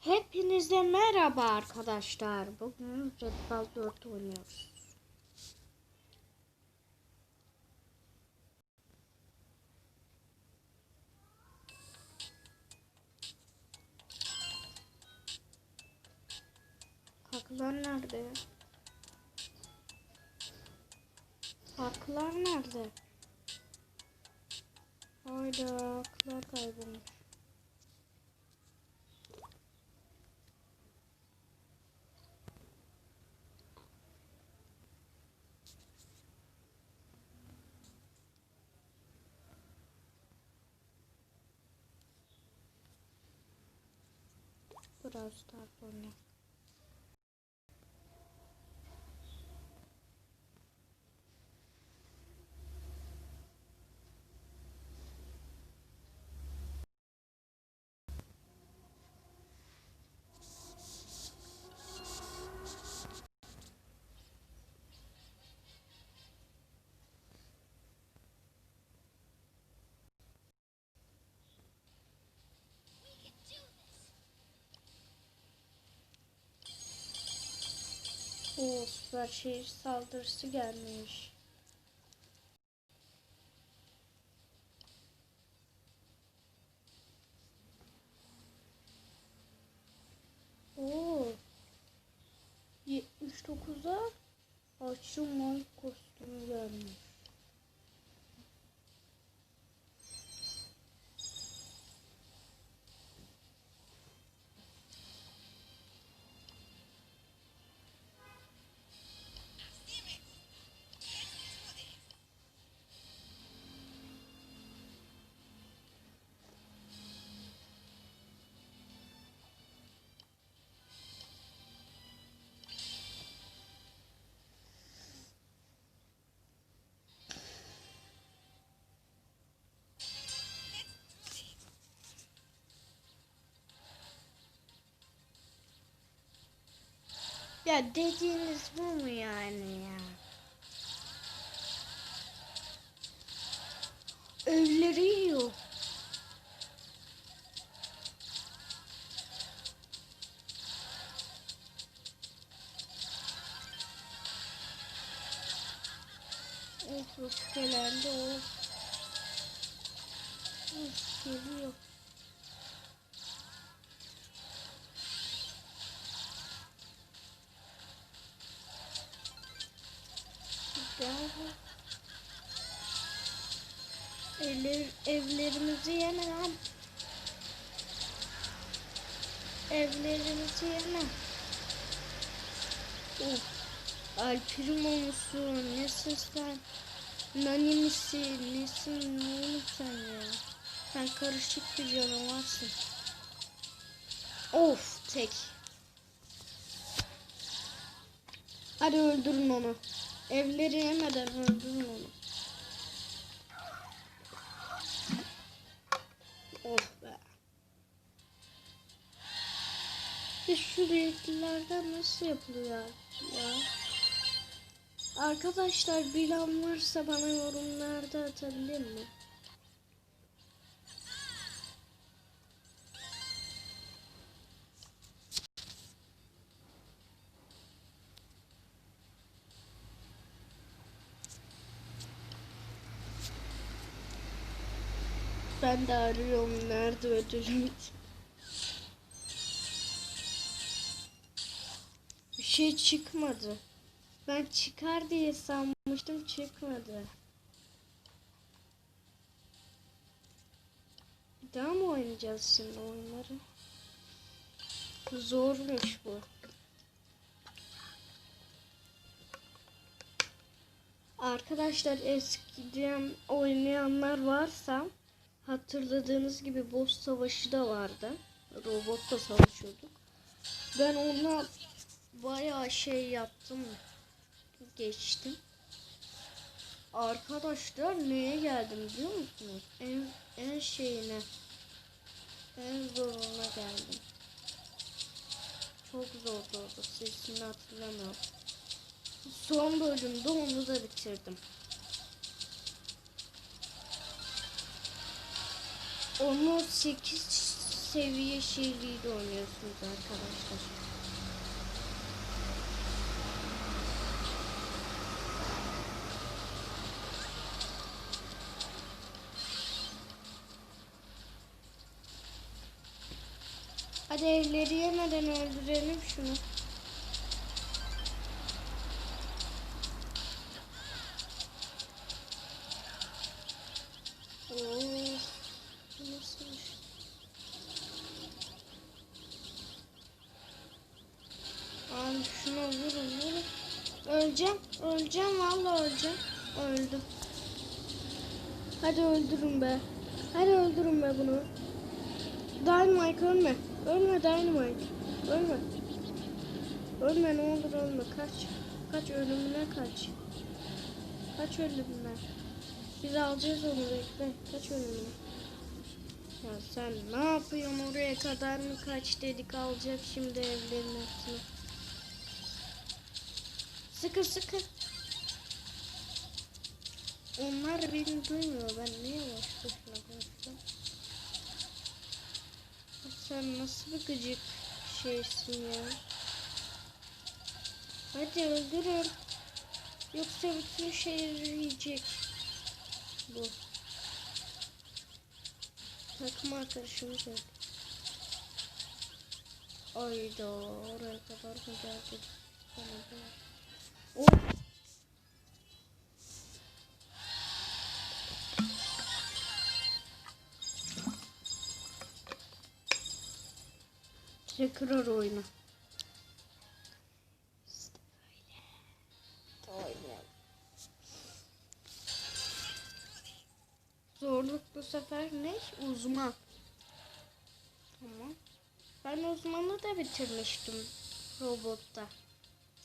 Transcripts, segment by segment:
Hepinize merhaba arkadaşlar. Bugün Red Ball 4 oynuyoruz. Haklar nerede? Haklar nerede? Hayda haklar kaybolmuş. Biraz daha sonra. Süper şehir saldırısı gelmiş. Ya dediğiniz bu mu yani ya? Evler, evlerimizi yeme lan. Evlerimizi yeme. Of. Alpirim olmuşsun. Nesin sen? Nani misin? Nesin? Ne oğlum sen ya? Sen karışık bir canavarsın. Of tek. Hadi öldürün onu. Evleri yemeden öldürün onu. Of be. Ya şu renklerden nasıl yapılıyor ya? Arkadaşlar bilen varsa bana yorumlarda atabilir mi? Ben de arıyorum nerede ödülüm. Bir şey çıkmadı. Ben çıkar diye sanmıştım çıkmadı. Daha mı oynayacağız şimdi oyunları? Zormuş bu. Arkadaşlar eskiden oynayanlar varsa hatırladığınız gibi boss savaşı da vardı. Robotla savaşıyorduk. Ben ona bayağı şey yaptım. Geçtim. Arkadaşlar neye geldim biliyor musunuz? En, en şeyine. En zoruna geldim. Çok zordu orada. Sesini hatırlamıyorum. Son bölümde onu da bitirdim. Onu 8 seviye şehriyle oynuyorsunuz arkadaşlar. Hadi evleri yemeden öldürelim şunu. Öleceğim. Öleceğim vallahi öleceğim. Öldüm. Hadi öldürün be. Hadi öldürün be bunu. Dynamite ölme. Ölme Dynamite. Ölme. Ölme ne olur ölme. Kaç. Kaç ölümüne kaç. Kaç ölümüne. Biz alacağız onu bekle. Kaç ölümüne. Ya sen ne yapıyorsun oraya kadar mı kaç dedik alacak şimdi evlerin hepsini. Sıkı sıkı. Onlar beni duymuyor. Ben niye yavaş başına konuşuyorum? Sen nasıl bir gıcık şeysin ya. Hadi öldürün. Yoksa bütün şehri yiyecek. Bu. Takım arkadaşımız yok. Ayda oraya kadar mı geldik? Bana. Oh. Tekrar oyna. İşte böyle. Oyna. Zorluk bu sefer ne? Uzman. Tamam. Ben uzmanı da bitirmiştim robotta.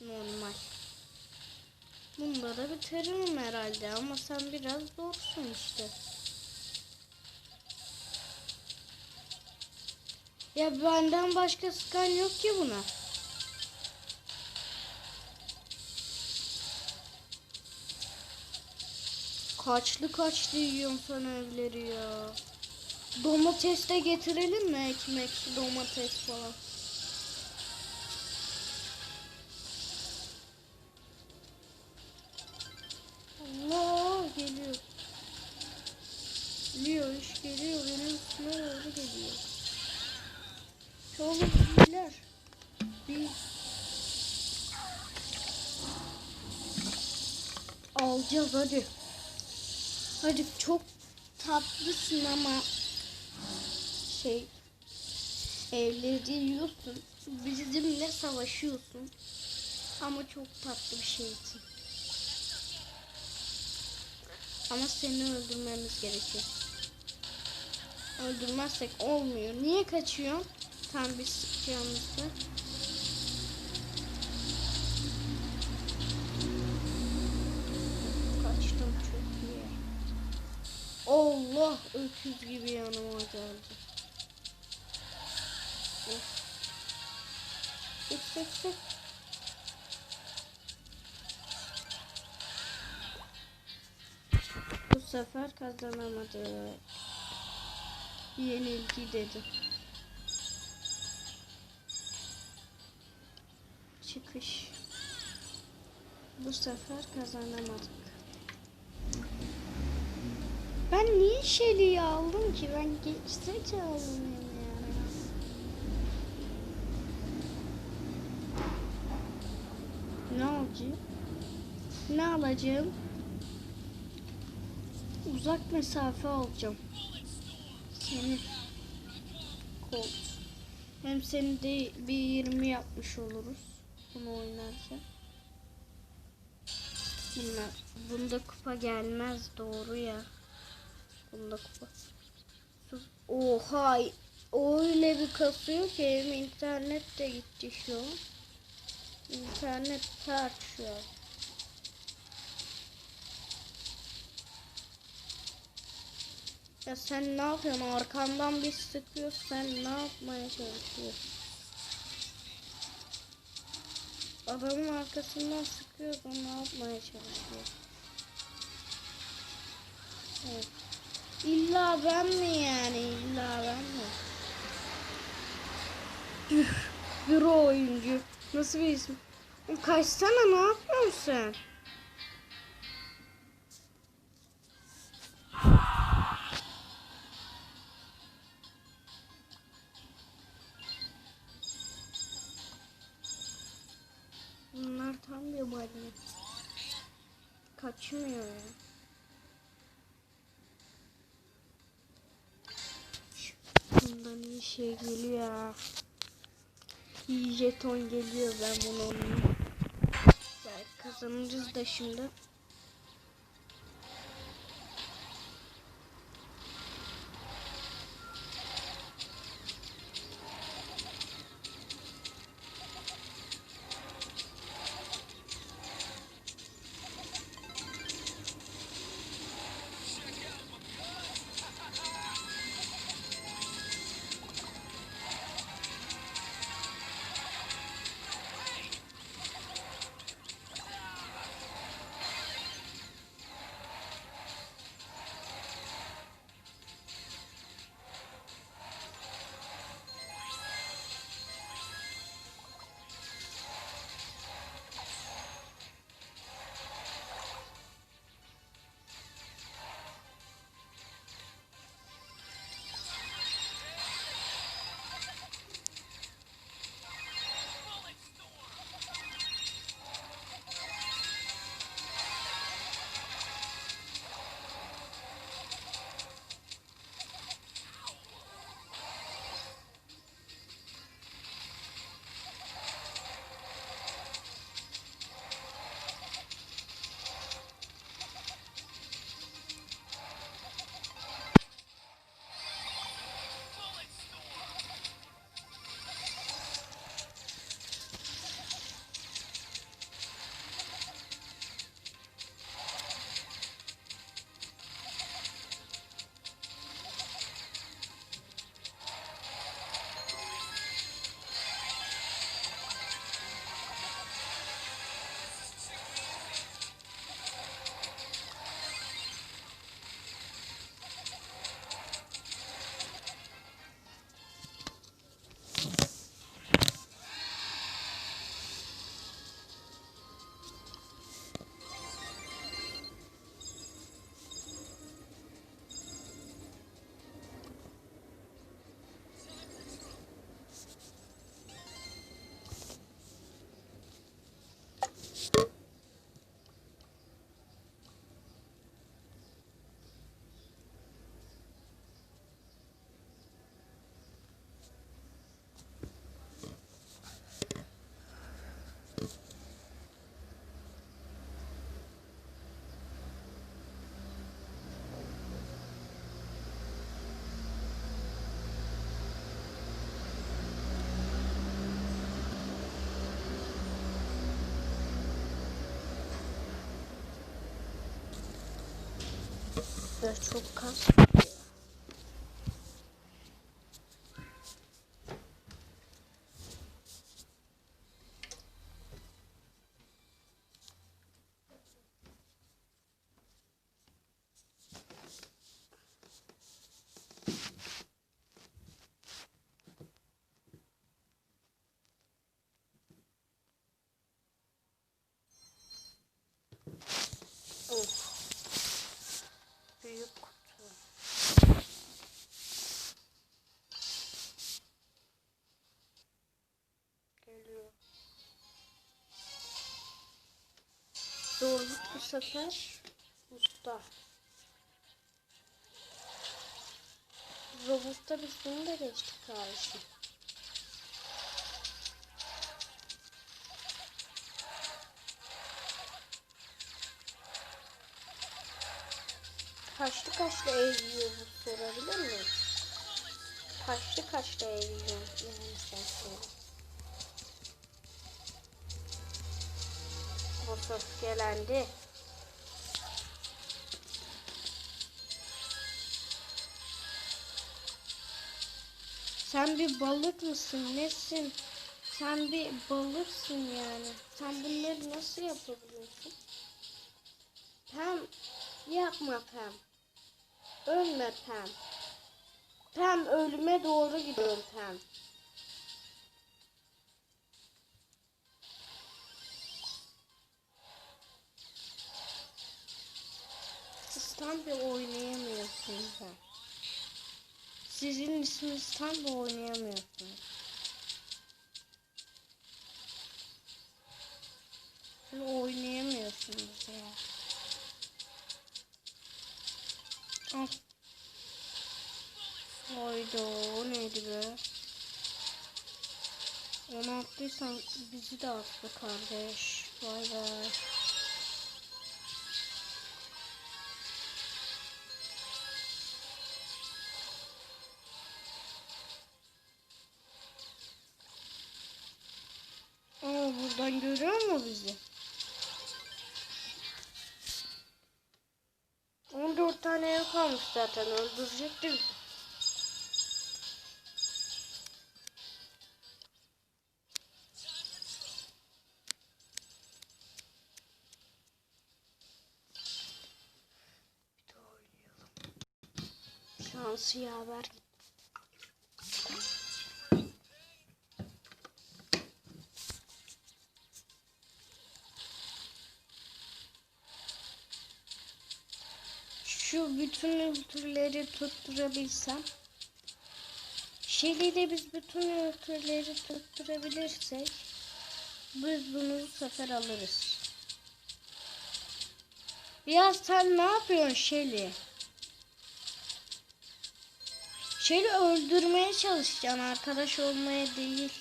Normal. Bunda da bitiririm herhalde ama sen biraz zorsun işte. Ya benden başka sıkan yok ki buna. Kaçlı kaçlı yiyorsun sen evleri ya. Domates de getirelim mi ekmek, domates falan. Alacağız hadi. Hadi çok tatlısın ama şey evleri yiyorsun. Bizimle savaşıyorsun. Ama çok tatlı bir şeysin. Ama seni öldürmemiz gerekiyor. Öldürmezsek olmuyor. Niye kaçıyorsun? Tam bir sıkacağımızda. Allah öküz gibi yanıma geldi. Sık sık sık. Bu sefer kazanamadık. Yenilgi dedi. Çıkış. Bu sefer kazanamadık. Ben niye Shelly'yi aldım ki? Ben geçsek aldım yani. Ne alacağım? Ne alacağım? Uzak mesafe alacağım. Seni Colt. Hem seni de bir 20 yapmış oluruz. Bunu oynarken. Bunlar. Bunda kupa gelmez doğru ya. Bunda kupa. Oha. Öyle bir kasıyor ki benim internet de gitti şu an. İnternet ters şu an. Ya sen ne yapıyorsun? Arkandan bir sıkıyor. Sen ne yapmaya çalışıyorsun? Adamın arkasından sıkıyor. Ne yapmaya çalışıyor? Evet. İlla ben mi yani? İlla ben mi? Büro oyuncu. Nasıl bir isim? Kaçsana ne yapıyorsun sen? Şey geliyor ya. Jeton geliyor ben bunu alayım. Belki kazanırız da şimdi. Ve çok kas. Sefer usta. Robusta biz bunu da geçtik kardeşim. Kaçlı kaçlı eğiliyor bu sorabilir miyim? Kaçlı kaçlı eğiliyor yani sen söyle. Bu gelendi. Sen bir balık mısın? Nesin? Sen bir balıksın yani. Sen bunları nasıl yapabiliyorsun? Pem yapma Pem. Ölme Pem. Pem ölüme doğru gidiyor Pem. İstanbul oynayamıyorsun sen. Sizin isminiz tam bir oynayamıyorsunuz. Hani oynayamıyorsunuz ya. Al. Hayda o neydi be? Onu attıysan bizi de at be kardeş. Vay be. Mu bizi? 14 tane ev kalmış zaten öldürecektir bizi. Şansı yaver gitti. Bütün türleri tutturabilsem. Şeli'de biz bütün türleri tutturabilirsek biz bunu bu sefer alırız. Biraz sen ne yapıyorsun Şeli? Şeli öldürmeye çalışacaksın arkadaş olmaya değil.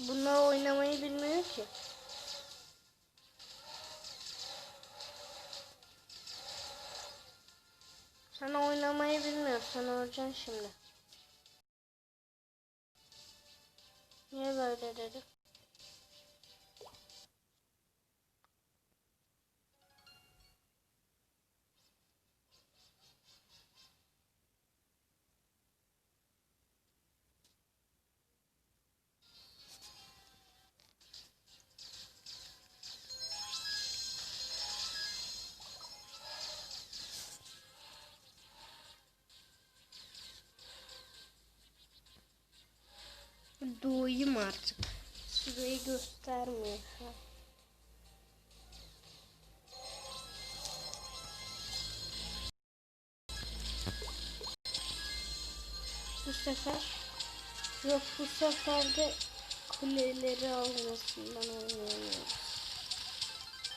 Bunlar oynamayı bilmiyor ki. Sen oynamayı bilmiyorsun. Öleceksin şimdi. Niye böyle dedim? Doğayım artık. Şurayı göstermiyor an. Bu sefer yok bu sefer de kuleleri almasından oynayamıyoruz.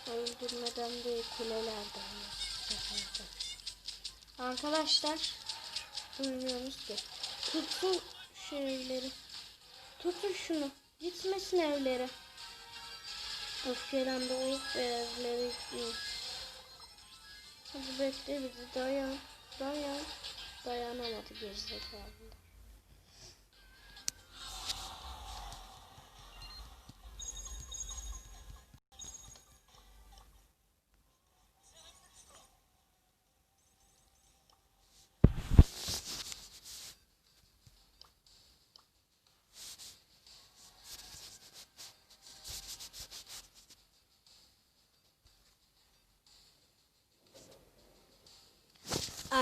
Öldürmeden değil kulelerden bu. Arkadaşlar duymuyoruz ki. Tutsun şu evleri. Tutun şunu. Gitmesin evlere. Öfkelendi o evlere gitmeyin. Hadi bekle bizi dayan. Dayan. Dayanamadı gerizekalılar.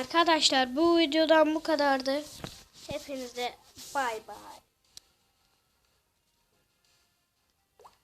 Arkadaşlar bu videodan bu kadardı. Hepinize bay bay.